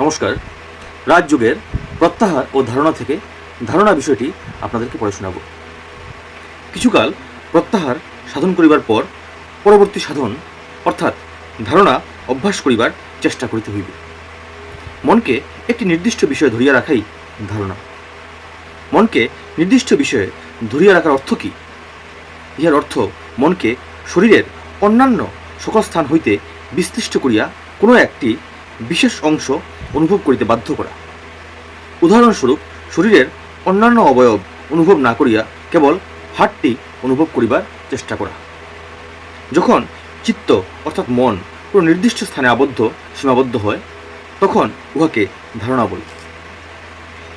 নমস্কার। রাজযোগের প্রত্যাহার ও ধারণা থেকে ধারণা বিষয়টি আপনাদেরকে পড়ে শোনাব। কিছুকাল প্রত্যাহার সাধন করিবার পর পরবর্তী সাধন, অর্থাৎ ধারণা অভ্যাস করিবার চেষ্টা করিতে হইবে। মনকে একটি নির্দিষ্ট বিষয়ে ধরিয়া রাখাই ধারণা। মনকে নির্দিষ্ট বিষয়ে ধরিয়া রাখার অর্থ কী? ইহার অর্থ মনকে শরীরের অন্যান্য সকল স্থান হইতে বিশ্লিষ্ট করিয়া কোনো একটি বিশেষ অংশ অনুভব করিতে বাধ্য করা। উদাহরণস্বরূপ, শরীরের অন্যান্য অবয়ব অনুভব না করিয়া কেবল হাটটি অনুভব করিবার চেষ্টা করা। যখন চিত্ত, অর্থাৎ মন, কোনো নির্দিষ্ট স্থানে আবদ্ধ, সীমাবদ্ধ হয়, তখন উহাকে ধারণা বলি।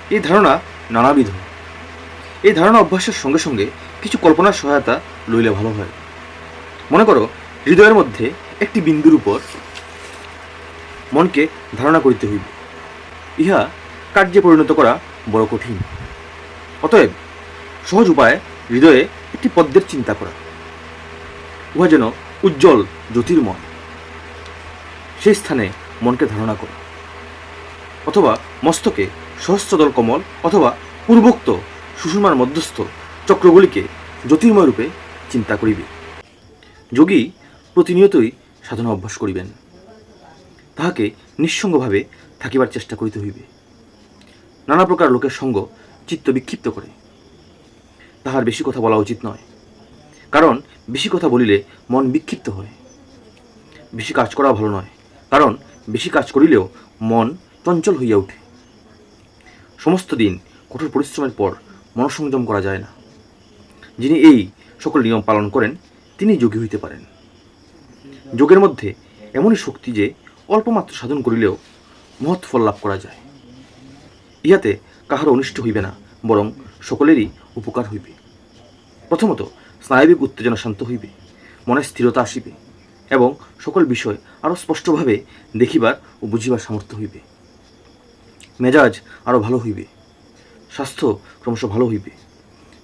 এই ধারণা নানাবিধ। এই ধারণা অভ্যাসের সঙ্গে সঙ্গে কিছু কল্পনার সহায়তা লইলে ভালো হয়। মনে করো, হৃদয়ের মধ্যে একটি বিন্দুর উপর মনকে ধারণা করিতে হইবে। ইহা কার্যে পরিণত করা বড় কঠিন। অতএব সহজ উপায়ে হৃদয়ে একটি পদ্মের চিন্তা করা। উহা যেন উজ্জ্বল জ্যোতির্ময়। সেই স্থানে মনকে ধারণা করা। অথবা মস্তকে সহস্রদল কমল অথবা পূর্বোক্ত সুষমার মধ্যস্থ চক্রগুলিকে জ্যোতির্ময় রূপে চিন্তা করিবে। যোগী প্রতিনিয়তই সাধনা অভ্যাস করিবেন। তাহাকে নিঃসঙ্গভাবে থাকিবার চেষ্টা করিতে হইবে। নানা প্রকার লোকের সঙ্গ চিত্ত বিক্ষিপ্ত করে। তাহার বেশি কথা বলা উচিত নয়, কারণ বেশি কথা বলিলে মন বিক্ষিপ্ত হয়। বেশি কাজ করা ভালো নয়, কারণ বেশি কাজ করিলেও মন চঞ্চল হইয়া ওঠে সমস্ত দিন কঠোর পরিশ্রমের পর মনসংযম করা যায় না। যিনি এই সকল নিয়ম পালন করেন, তিনি যোগী হইতে পারেন। যোগের মধ্যে এমনই শক্তি যে অল্পমাত্র সাধন করিলেও মহৎ ফল লাভ করা যায়। ইহাতে কাহারও অনিষ্ট হইবে না, বরং সকলেরই উপকার হইবে। প্রথমত, স্নায়বিক উত্তেজনা শান্ত হইবে, মনে স্থিরতা আসিবে, এবং সকল বিষয় আরও স্পষ্টভাবে দেখিবার ও বুঝিবার সামর্থ্য হইবে। মেজাজ আরও ভালো হইবে, স্বাস্থ্য ক্রমশ ভালো হইবে।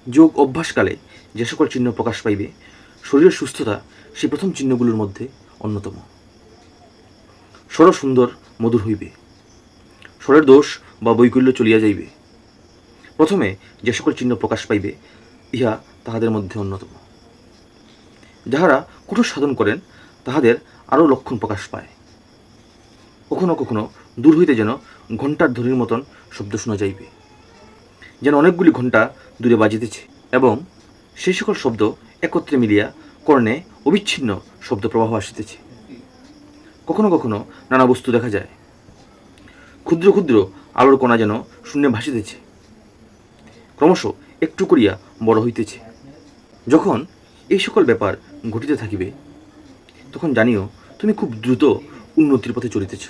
যোগ অভ্যাসকালে যে সকল চিহ্ন প্রকাশ পাইবে, শরীরের সুস্থতা সেই প্রথম চিহ্নগুলোর মধ্যে অন্যতম। স্বর সুন্দর, মধুর হইবে। স্বরের দোষ বা বৈকুল্য চলিয়া যাইবে। প্রথমে যে সকল চিহ্ন প্রকাশ পাইবে, ইহা তাহাদের মধ্যে অন্যতম। যাহারা কঠোর সাধন করেন, তাহাদের আরও লক্ষণ প্রকাশ পায়। কখনো কখনো দূর হইতে যেন ঘণ্টার ধ্বনির মতন শব্দ শোনা যাইবে, যেন অনেকগুলি ঘণ্টা দূরে বাজিতেছে এবং সেই সকল শব্দ একত্রে মিলিয়া কর্ণে অবিচ্ছিন্ন শব্দ প্রবাহ আসিতেছে। কখনো কখনো নানা বস্তু দেখা যায়। ক্ষুদ্র ক্ষুদ্র আলোর কণা যেন শূন্যে ভাসিতেছে। ক্রমশ একটু করিয়া বড় হইতেছে। যখন এই সকল ব্যাপার ঘটিতে থাকিবে, তখন জানিও তুমি খুব দ্রুত উন্নতির পথে চলিতেছ।